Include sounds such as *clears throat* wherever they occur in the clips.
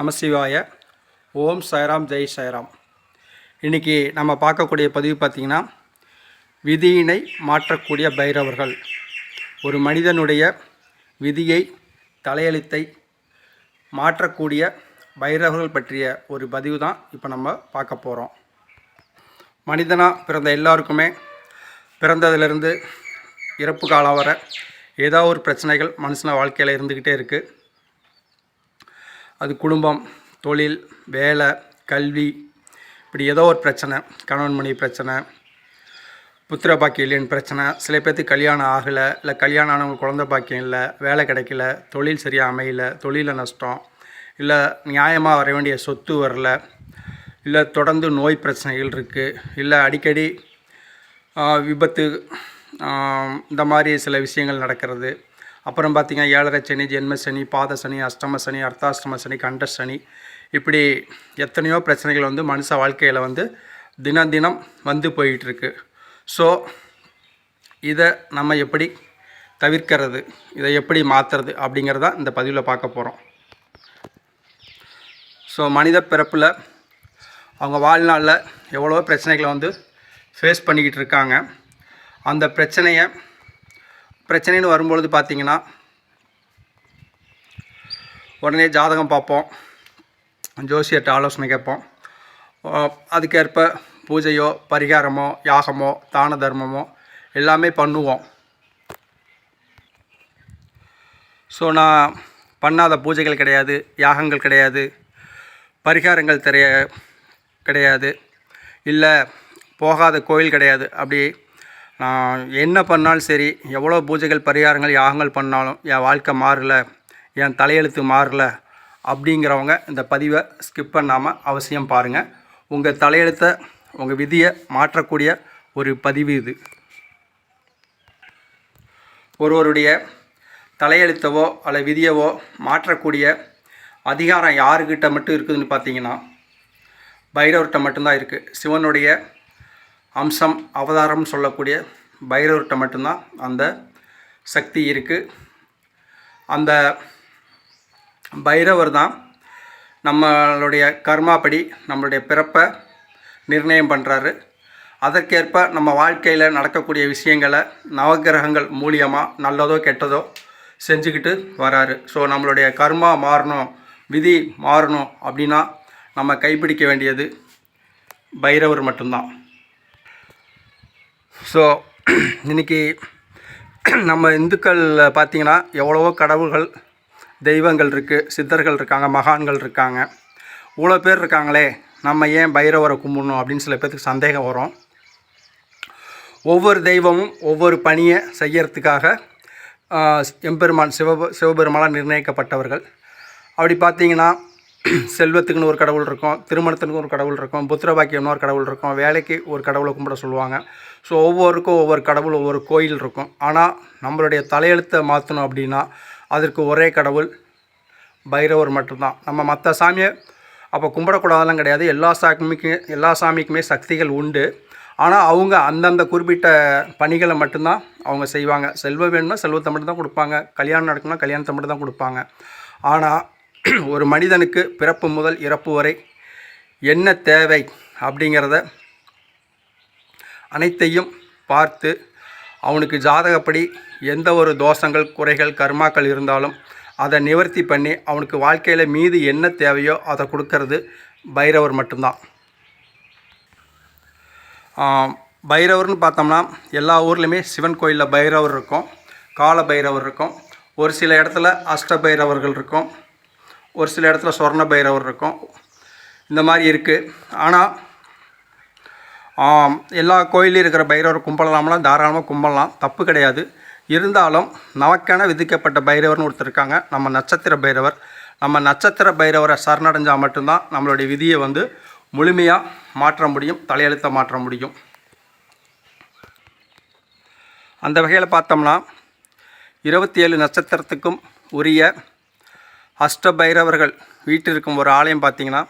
நமசிவாய. ஓம் சாய்ராம் ஜெய் சாய்ராம். இன்றைக்கி நம்ம பார்க்கக்கூடிய பதிவு பார்த்திங்கன்னா விதியினை மாற்றக்கூடிய பைரவர்கள். ஒரு மனிதனுடைய விதியை தலையெழுத்தை மாற்றக்கூடிய பைரவர்கள் பற்றிய ஒரு பதிவு தான் இப்போ நம்ம பார்க்க போகிறோம் மனிதனாக பிறந்த எல்லாருக்குமே பிறந்ததுலேருந்து இறப்பு காலம் வர ஏதோ ஒரு பிரச்சனைகள் மனுஷன வாழ்க்கையில் இருந்துக்கிட்டே இருக்குது அது குடும்பம் தொழில் வேலை கல்வி இப்படி ஏதோ ஒரு பிரச்சனை கணவன் மணி பிரச்சனை புத்திர பாக்கியம் இல்லைன்னு பிரச்சனை. சில பேர்த்துக்கு கல்யாணம் ஆகலை இல்லை கல்யாணம் ஆனவங்க குழந்த பாக்கியம் இல்லை வேலை கிடைக்கல தொழில் சரியாக அமையல தொழிலில் நஷ்டம் இல்லை நியாயமாக வர வேண்டிய சொத்து வரல இல்லை தொடர்ந்து நோய் பிரச்சனைகள் இருக்குது இல்லை அடிக்கடி விபத்து இந்த மாதிரி சில விஷயங்கள் நடக்கிறது. அப்புறம் பார்த்திங்கன்னா ஏழரை சனி ஜென்ம சனி பாத சனி அஷ்டம சனி அர்த்தாஷ்டம சனி கண்ட சனி. இப்படி எத்தனையோ பிரச்சனைகள் வந்து மனுஷ வாழ்க்கையில் வந்து தினம் தினம் வந்து போயிட்டுருக்கு. ஸோ இதை நம்ம எப்படி தவிர்க்கிறது? இதை எப்படி மாற்றுறது அப்படிங்கிறத இந்த பதிவில் பார்க்க போகிறோம் ஸோ மனித பிறப்பில் அவங்க வாழ்நாளில் எவ்வளோ பிரச்சனைகளை வந்து ஃபேஸ் பண்ணிக்கிட்டு இருக்காங்க. அந்த பிரச்சனையை பிரச்சனைன்னு வரும்பொழுது பார்த்திங்கன்னா உடனே ஜாதகம் பார்ப்போம். ஜோசியர்கிட்ட ஆலோசனை கேட்போம். அதுக்கேற்ப பூஜையோ பரிகாரமோ யாகமோ தான தர்மமோ எல்லாமே பண்ணுவோம். ஸோ நான் பண்ணாத பூஜைகள் கிடையாது யாகங்கள் கிடையாது பரிகாரங்கள் தெரிய கிடையாது. இல்லை போகாத கோயில் கிடையாது. அப்படி நான் என்ன பண்ணாலும் சரி எவ்வளோ பூஜைகள் பரிகாரங்கள் யாகங்கள் பண்ணாலும் என் வாழ்க்கை மாறல என் தலையெழுத்து மாறல அப்படிங்கிறவங்க இந்த பதிவை ஸ்கிப் பண்ணாமல் அவசியம் பாருங்கள் உங்கள் தலையெழுத்தை உங்கள் விதியை மாற்றக்கூடிய ஒரு பதிவு இது. ஒருவருடைய தலையெழுத்தவோ அல்ல விதியவோ மாற்றக்கூடிய அதிகாரம் யாருக்கிட்ட மட்டும் இருக்குதுன்னு பார்த்தீங்கன்னா பைரவர்கிட்ட மட்டும்தான் இருக்குது சிவனுடைய அம்சம் அவதாரம்னு சொல்லக்கூடிய பைரவர்கிட்ட மட்டும்தான் அந்த சக்தி இருக்குது அந்த பைரவர் தான் நம்மளுடைய கர்மாப்படி நம்மளுடைய பிறப்பை நிர்ணயம் பண்ணுறாரு அதற்கேற்ப நம்ம வாழ்க்கையில் நடக்கக்கூடிய விஷயங்களை நவக்கிரகங்கள் மூலியமாக நல்லதோ கெட்டதோ செஞ்சுக்கிட்டு வராரு. ஸோ நம்மளுடைய கர்மா மாறணும் விதி மாறணும் அப்படின்னா நம்ம கைப்பிடிக்க வேண்டியது பைரவர் மட்டும்தான். ஸோ *clears throat* இன்னைக்கு *clears throat* நம்ம இந்துக்கள் பார்த்தீங்கன்னா எவ்வளவோ கடவுள்கள் தெய்வங்கள் இருக்குது சித்தர்கள் இருக்காங்க மகான்கள் இருக்காங்க. இவ்வளோ பேர் இருக்காங்களே நம்ம ஏன் பைரவரை கும்பிடணும் அப்படின்னு சில பேர்த்துக்கு சந்தேகம் வரும். ஒவ்வொரு தெய்வமும் ஒவ்வொரு பணியை செய்யறதுக்காக எம்பெருமான் சிவ சிவபெருமானால் நிர்ணயிக்கப்பட்டவர்கள். அப்படி பார்த்தீங்கன்னா *clears throat* செல்வத்துக்குன்னு ஒரு கடவுள் இருக்கும் திருமணத்துக்கு ஒரு கடவுள் இருக்கும் புத்திர பாக்கியம்னு ஒரு கடவுள் இருக்கும் வேலைக்கு ஒரு கடவுளை கும்பிட சொல்லுவாங்க. ஸோ ஒவ்வொருக்கும் ஒவ்வொரு கடவுள் ஒவ்வொரு கோயில் இருக்கும். ஆனால் நம்மளுடைய தலையெழுத்தை மாற்றணும் அப்படின்னா அதற்கு ஒரே கடவுள் பைரவர் மட்டும்தான். நம்ம மற்ற சாமியை அப்போ கும்பிடக்கூடாதெல்லாம் கிடையாது. எல்லா சாமிக்கு எல்லா சாமிக்குமே சக்திகள் உண்டு. ஆனால் அவங்க அந்தந்த குறிப்பிட்ட பணிகளை மட்டும்தான் அவங்க செய்வாங்க. செல்வம் வேணும்னா செல்வத்தை மட்டும் தான் கொடுப்பாங்க. கல்யாணம் நடக்கணும்னா கல்யாணத்தை மட்டும் தான் கொடுப்பாங்க. ஆனால் *clears throat* ஒரு மனிதனுக்கு பிறப்பு முதல் இறப்பு வரை என்ன தேவை அப்படிங்கிறத அனைத்தையும் பார்த்து அவனுக்கு ஜாதகப்படி எந்த ஒரு தோஷங்கள் குறைகள் கர்மாக்கள் இருந்தாலும் அதை நிவர்த்தி பண்ணி அவனுக்கு வாழ்க்கையில் மீது என்ன தேவையோ அதை கொடுக்கறது பைரவர் மட்டும்தான். பைரவர்னு பார்த்தோம்னா எல்லா ஊர்லேயுமே சிவன் கோயிலில் பைரவர் இருக்கும் கால பைரவர் இருக்கும் ஒரு சில இடத்துல அஷ்ட பைரவர்கள் இருக்கும் ஒரு சில இடத்துல சொர்ண பைரவர் இருக்கும். இந்த மாதிரி இருக்குது ஆனால் எல்லா கோயிலையும் இருக்கிற பைரவர் கும்பலாம்லாம் தாராளமாக கும்பலாம். தப்பு கிடையாது. இருந்தாலும் நமக்கென விதிக்கப்பட்ட பைரவர்னு ஒருத்தர் இருக்காங்க. நம்ம நட்சத்திர பைரவர். நம்ம நட்சத்திர பைரவரை சரணடைஞ்சால் மட்டும்தான் நம்மளுடைய விதியை வந்து முழுமையாக மாற்ற முடியும் தலையெழுத்த மாற்ற முடியும். அந்த வகையில் பார்த்தோம்னா இருபத்தி ஏழு நட்சத்திரத்துக்கும் உரிய அஷ்டபைரவர்கள் வீட்டிற்கும் ஒரு ஆலயம் பார்த்திங்கன்னா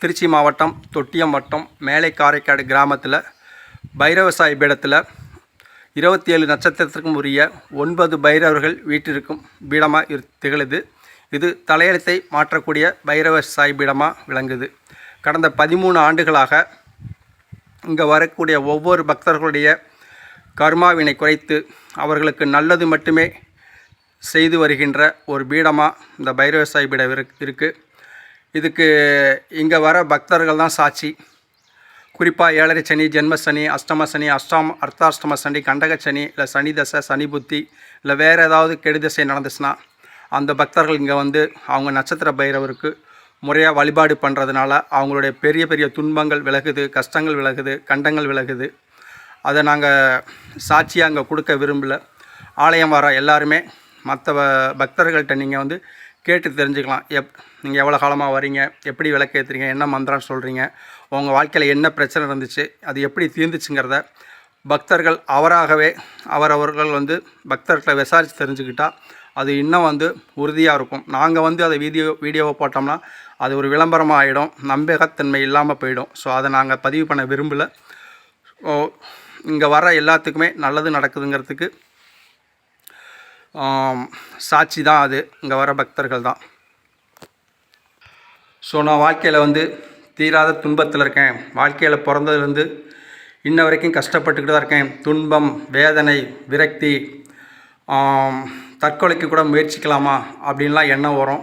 திருச்சி மாவட்டம் தொட்டியம் வட்டம் மேலை காரைக்காடு கிராமத்தில் பைரவ சாய் பீடத்தில் இருபத்தி ஏழு நட்சத்திரத்திற்கும் உரிய ஒன்பது பைரவர்கள் வீட்டிற்கும் பீடமாக இரு திகழுது. இது தலையெழுத்தை மாற்றக்கூடிய பைரவ சாய்பீடமாக விளங்குது. கடந்த பதிமூணு ஆண்டுகளாக இங்கே வரக்கூடிய ஒவ்வொரு பக்தர்களுடைய கர்மாவினை குறைத்து அவர்களுக்கு நல்லது மட்டுமே செய்து வருகின்ற ஒரு பீடமாக இந்த பைரவ சாய் பீடம் இருக்குது இதுக்கு இங்கே வர பக்தர்கள் தான் சாட்சி. குறிப்பாக ஏழரை சனி ஜென்ம சனி அஷ்டம சனி அஷ்டாம அர்த்தாஷ்டம சனி கண்டக சனி இல்லை சனி தசை சனி புத்தி இல்லை வேறு ஏதாவது கெடுதசை நடந்துச்சுன்னா அந்த பக்தர்கள் இங்கே வந்து அவங்க நட்சத்திர பைரவருக்கு முறையாக வழிபாடு பண்ணுறதுனால அவங்களுடைய பெரிய பெரிய துன்பங்கள் விலகுது கஷ்டங்கள் விலகுது கண்டங்கள் விலகுது. அதை நாங்கள் சாட்சியாக அங்கே கொடுக்க விரும்பல. ஆலயம் வர எல்லாருமே மற்ற பக்தர்கள்ட்ட நீங்கள் வந்து கேட்டு தெரிஞ்சுக்கலாம். எப் நீங்கள் எவ்வளோ காலமாக வரீங்க? எப்படி விளக்கேற்றுறீங்க என்ன மந்திரம் சொல்கிறீங்க உங்கள் வாழ்க்கையில் என்ன பிரச்சனை இருந்துச்சு? அது எப்படி தீர்ந்துச்சுங்கிறத பக்தர்கள் அவராகவே அவரவர்கள் வந்து பக்தர்கிட்ட விசாரித்து தெரிஞ்சுக்கிட்டால் அது இன்னும் வந்து உறுதியாக இருக்கும். நாங்கள் வந்து அதை வீடியோ வீடியோவை போட்டோம்னா அது ஒரு விளம்பரமாக ஆகிடும் நம்பகத்தன்மை இல்லாமல் போயிடும். ஸோ அதை நாங்கள் பதிவு பண்ண விரும்பலை. ஓ இங்கே வர எல்லாத்துக்குமே நல்லது நடக்குதுங்கிறதுக்கு சாட்சி தான் அது. இங்கே வர பக்தர்கள் தான். ஸோ நான் வாழ்க்கையில் வந்து தீராத துன்பத்தில் இருக்கேன். வாழ்க்கையில் பிறந்ததுலேருந்து இன்ன வரைக்கும் கஷ்டப்பட்டுக்கிட்டு தான் இருக்கேன். துன்பம் வேதனை விரக்தி தற்கொலைக்கு கூட முயற்சிக்கலாமா அப்படின்லாம் எண்ணம் வரும்.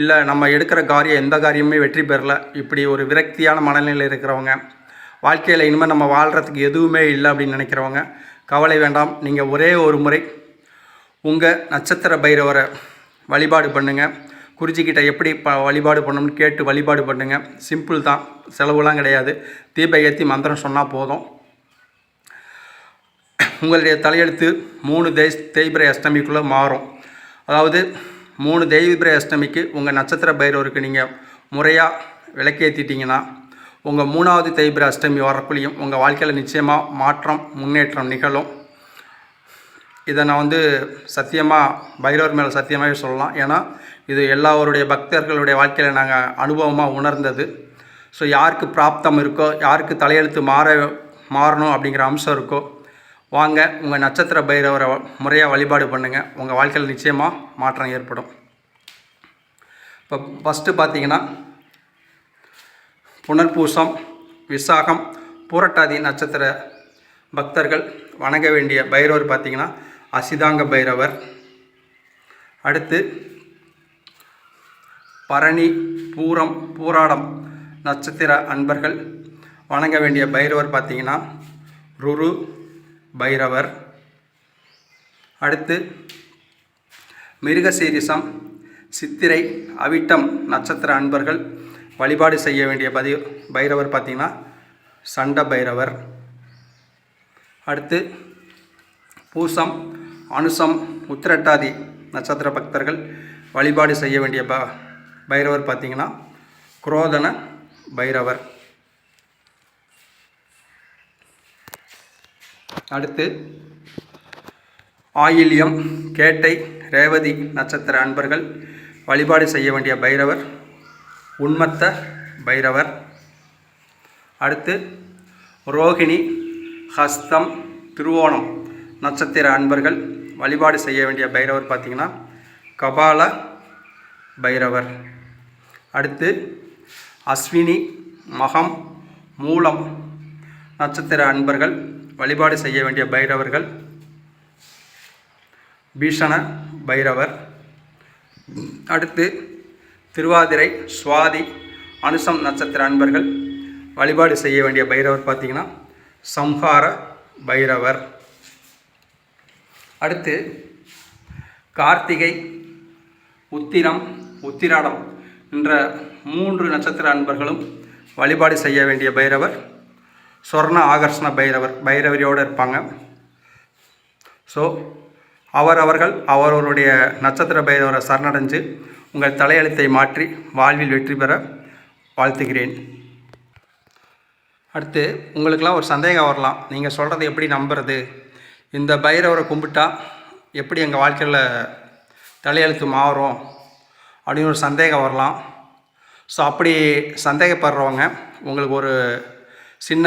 இல்லை நம்ம எடுக்கிற காரியம் எந்த காரியமுமே வெற்றி பெறல. இப்படி ஒரு விரக்தியான மனநிலையில் இருக்கிறவங்க வாழ்க்கையில் இனிமேல் நம்ம வாழ்கிறதுக்கு எதுவுமே இல்லை அப்படின்னு நினைக்கிறவங்க கவலை வேண்டாம். நீங்கள் ஒரே ஒரு முறை உங்கள் நட்சத்திர பைரவரை வழிபாடு பண்ணுங்கள் குறிச்சிக்கிட்ட எப்படி ப வழிபாடு பண்ணணும்னு கேட்டு வழிபாடு பண்ணுங்கள் சிம்பிள் தான். செலவுலாம் கிடையாது. தீப ஏற்றி மந்திரம் சொன்னால் போதும். உங்களுடைய தலையெழுத்து மூணு தெய் தேய்பிரை அஷ்டமிக்குள்ளே மாறும். அதாவது மூணு தேய்பிரை அஷ்டமிக்கு உங்கள் நட்சத்திர பைரவருக்கு நீங்கள் முறையாக விளக்கேற்றிட்டீங்கன்னா உங்கள் மூணாவது தேய்பிரை அஷ்டமி வரக்குள்ளேயும் உங்கள் வாழ்க்கையில் நிச்சயமாக மாற்றம் முன்னேற்றம் நிகழும். இதை நான் வந்து சத்தியமாக பைரவர் மேலே சத்தியமாகவே சொல்லலாம். ஏன்னா இது எல்லாருடைய பக்தர்களுடைய வாழ்க்கையில் நாங்கள் அனுபவமாக உணர்ந்தது. ஸோ யாருக்கு பிராப்தம் இருக்கோ யாருக்கு தலையெழுத்து மாற மாறணும் அப்படிங்கிற அம்சம் இருக்கோ வாங்க உங்கள் நட்சத்திர பைரவரை முறையாக வழிபாடு பண்ணுங்கள் உங்கள் வாழ்க்கையில் நிச்சயமாக மாற்றம் ஏற்படும். இப்போ ஃபஸ்ட்டு பார்த்தீங்கன்னா புனர்பூசம் விசாகம் பூரட்டாதி நட்சத்திர பக்தர்கள் வணங்க வேண்டிய பைரவர் பார்த்தீங்கன்னா அசிதாங்க பைரவர். அடுத்து பரணி பூரம் பூராடம் நட்சத்திர அன்பர்கள். வணங்க வேண்டிய பைரவர் பார்த்தீங்கன்னா ருரு பைரவர். அடுத்து மிருகசீரிசம் சித்திரை அவிட்டம் நட்சத்திர அன்பர்கள். வழிபாடு செய்ய வேண்டிய பதி பைரவர் பார்த்தீங்கன்னா சண்ட பைரவர். அடுத்து பூசம் அனுசம் உத்திரட்டாதி நட்சத்திர பக்தர்கள் வழிபாடு செய்ய வேண்டிய ப பைரவர் பார்த்தீங்கன்னா குரோதன பைரவர். அடுத்து ஆயில்யம் கேட்டை ரேவதி நட்சத்திர அன்பர்கள் வழிபாடு செய்ய வேண்டிய பைரவர் உன்மத்த பைரவர். அடுத்து ரோகிணி ஹஸ்தம் திருவோணம் நட்சத்திர அன்பர்கள் வழிபாடு செய்ய வேண்டிய பைரவர் பார்த்திங்கன்னா கபால பைரவர். அடுத்து அஸ்வினி மகம் மூலம் நட்சத்திர அன்பர்கள் வழிபாடு செய்ய வேண்டிய பைரவர்கள். பீஷண பைரவர். அடுத்து திருவாதிரை சுவாதி அனுசம் நட்சத்திர அன்பர்கள் வழிபாடு செய்ய வேண்டிய பைரவர் பார்த்தீங்கன்னா சம்ஹார பைரவர். அடுத்து கார்த்திகை உத்திரம் உத்திராடம் என்ற மூன்று நட்சத்திர அன்பர்களும் வழிபாடு செய்ய வேண்டிய பைரவர் சொர்ண ஆகர்ஷண பைரவர் பைரவரியோடு இருப்பாங்க. ஸோ அவர் அவர்கள் அவரவருடைய நட்சத்திர பைரவரை சரணடைஞ்சு உங்கள் தலையெழுத்தை மாற்றி வாழ்வில் வெற்றி பெற வாழ்த்துகிறேன். அடுத்து உங்களுக்கெல்லாம் ஒரு சந்தேகம் வரலாம். நீங்கள் சொல்கிறத எப்படி நம்புறது? இந்த பைரவரை கும்பிட்டா எப்படி எங்கள் வாழ்க்கையில் தலையெழுத்து மாறும் அப்படின்னு ஒரு சந்தேகம் வரலாம். ஸோ அப்படி சந்தேகப்படுறவங்க உங்களுக்கு ஒரு சின்ன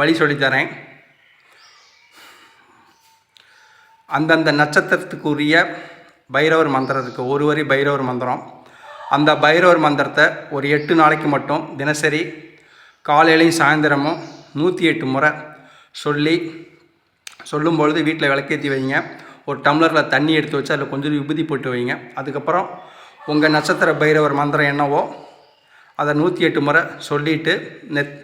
வழி சொல்லித்தரேன் அந்தந்த நட்சத்திரத்துக்குரிய பைரவர் மந்திரம் இருக்குது ஒரு வரி பைரவர் மந்திரம். அந்த பைரவர் மந்திரத்தை ஒரு எட்டு நாளைக்கு மட்டும் தினசரி காலையிலையும் சாயந்தரமும் நூற்றி எட்டு முறை சொல்லி சொல்லும் பொழுது வீட்டில் விளக்கேற்றி வைங்க. ஒரு டம்ளரில் தண்ணி எடுத்து வச்சு அதில் கொஞ்சம் விபூதி போட்டு வைங்க. அதுக்கப்புறம் உங்கள் நட்சத்திர பைரவர் மந்திரம் என்னவோ அதை நூற்றி எட்டு முறை சொல்லிவிட்டு நெத்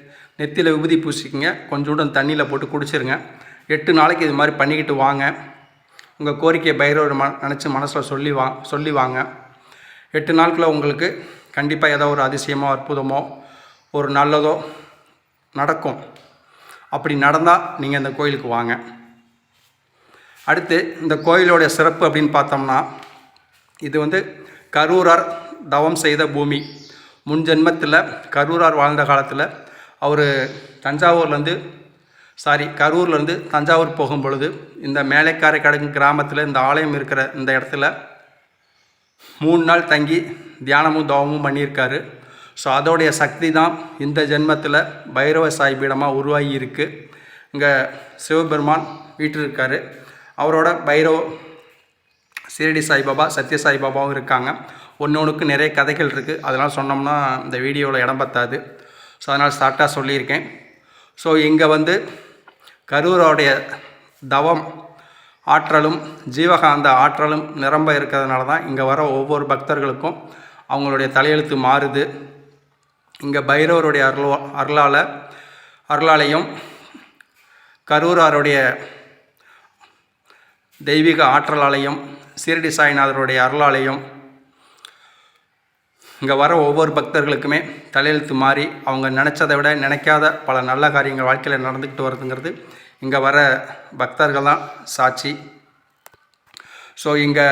நெத்தியில் விபூதி பூசிக்கங்க. கொஞ்சோண்டு தண்ணியில் போட்டு குடிச்சிருங்க. எட்டு நாளைக்கு இது மாதிரி பண்ணிக்கிட்டு வாங்க. உங்கள் கோரிக்கையை பைரவர் ம நினச்சி மனசில் சொல்லி வா சொல்லி வாங்க. எட்டு நாட்குள்ள உங்களுக்கு கண்டிப்பாக ஏதோ ஒரு அதிசயமோ அற்புதமோ ஒரு நல்லதோ நடக்கும். அப்படி நடந்தால் நீங்கள் அந்த கோயிலுக்கு வாங்க. அடுத்து இந்த கோயிலோடைய சிறப்பு அப்படின்னு பார்த்தோம்னா இது வந்து கரூரார் தவம் செய்த பூமி. முன் ஜென்மத்தில் கரூரார் வாழ்ந்த காலத்தில் அவர் தஞ்சாவூர்லேருந்து சாரி கரூர்லேருந்து தஞ்சாவூர் போகும் பொழுது இந்த மேலைக்காரை கடங்கு கிராமத்தில் இந்த ஆலயம் இருக்கிற இந்த இடத்துல மூணு நாள் தங்கி தியானமும் தவமும் பண்ணியிருக்காரு. ஸோ அதோடைய சக்தி தான் இந்த ஜென்மத்தில் பைரவ சாய் பீடமாக உருவாகி இருக்குது இங்கே சிவபெருமான் வீட்டில் இருக்கார் அவரோட பைரோ சீரடி சாய்பாபா சத்ய சாய்பாபாவும் இருக்காங்க. ஒன்று ஒன்றுக்கு நிறைய கதைகள் இருக்குது அதெல்லாம் சொன்னோம்னா இந்த வீடியோவில் இடம் பத்தாது. ஸோ அதனால் ஸ்டார்ட்டாக சொல்லியிருக்கேன். ஸோ இங்கே வந்து கரூரோடைய தவம் ஆற்றலும் ஜீவகாந்த ஆற்றலும் நிரம்ப இருக்கிறதுனால தான் இங்கே வர ஒவ்வொரு பக்தர்களுக்கும் அவங்களுடைய தலையெழுத்து மாறுது. இங்கே பைரவருடைய அருள் அருளால் அருளாலையும் கரூராருடைய தெய்வீக ஆற்றலாலையும் சீரடி சாய்நாதருடைய அருளாலையும் இங்கே வர ஒவ்வொரு பக்தர்களுக்குமே தலையெழுத்து மாறி அவங்க நினச்சதை விட நினைக்காத பல நல்ல காரியங்கள் வாழ்க்கையில் நடந்துக்கிட்டு வருதுங்கிறது இங்கே வர பக்தர்கள் தான் சாட்சி. ஸோ இங்கே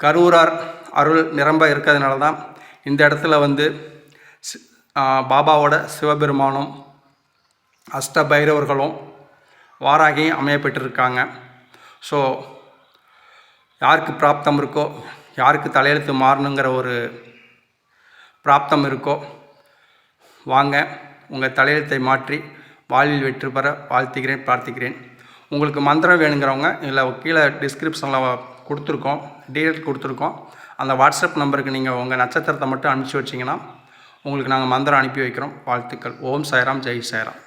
கரூரார் அருள் நிரம்ப இருக்கிறதுனால தான் இந்த இடத்துல வந்து பாபாவோட சிவபெருமானும் அஷ்ட பைரவர்களும் வாராகியும் அமையப்பட்டிருக்காங்க ஸோ யாருக்கு பிராப்தம் இருக்கோ யாருக்கு தலையெழுத்து மாறணுங்கிற ஒரு பிராப்தம் இருக்கோ வாங்க உங்கள் தலையெழுத்தை மாற்றி வாழ்வில் வெற்றி பெற வாழ்த்துகிறேன் பிரார்த்திக்கிறேன். உங்களுக்கு மந்திரம் வேணுங்கிறவங்க இல்லை கீழே டிஸ்கிரிப்ஷனில் கொடுத்துருக்கோம் டீட்டெயில் கொடுத்துருக்கோம். அந்த வாட்ஸ்அப் நம்பருக்கு நீங்கள் உங்கள் நட்சத்திரத்தை மட்டும் அனுப்பிச்சி வச்சிங்கன்னா உங்களுக்கு நாங்கள் மந்திரம் அனுப்பி வைக்கிறோம். வாழ்த்துக்கள். ஓம் சாய்ராம் ஜெய் சாய்ராம்.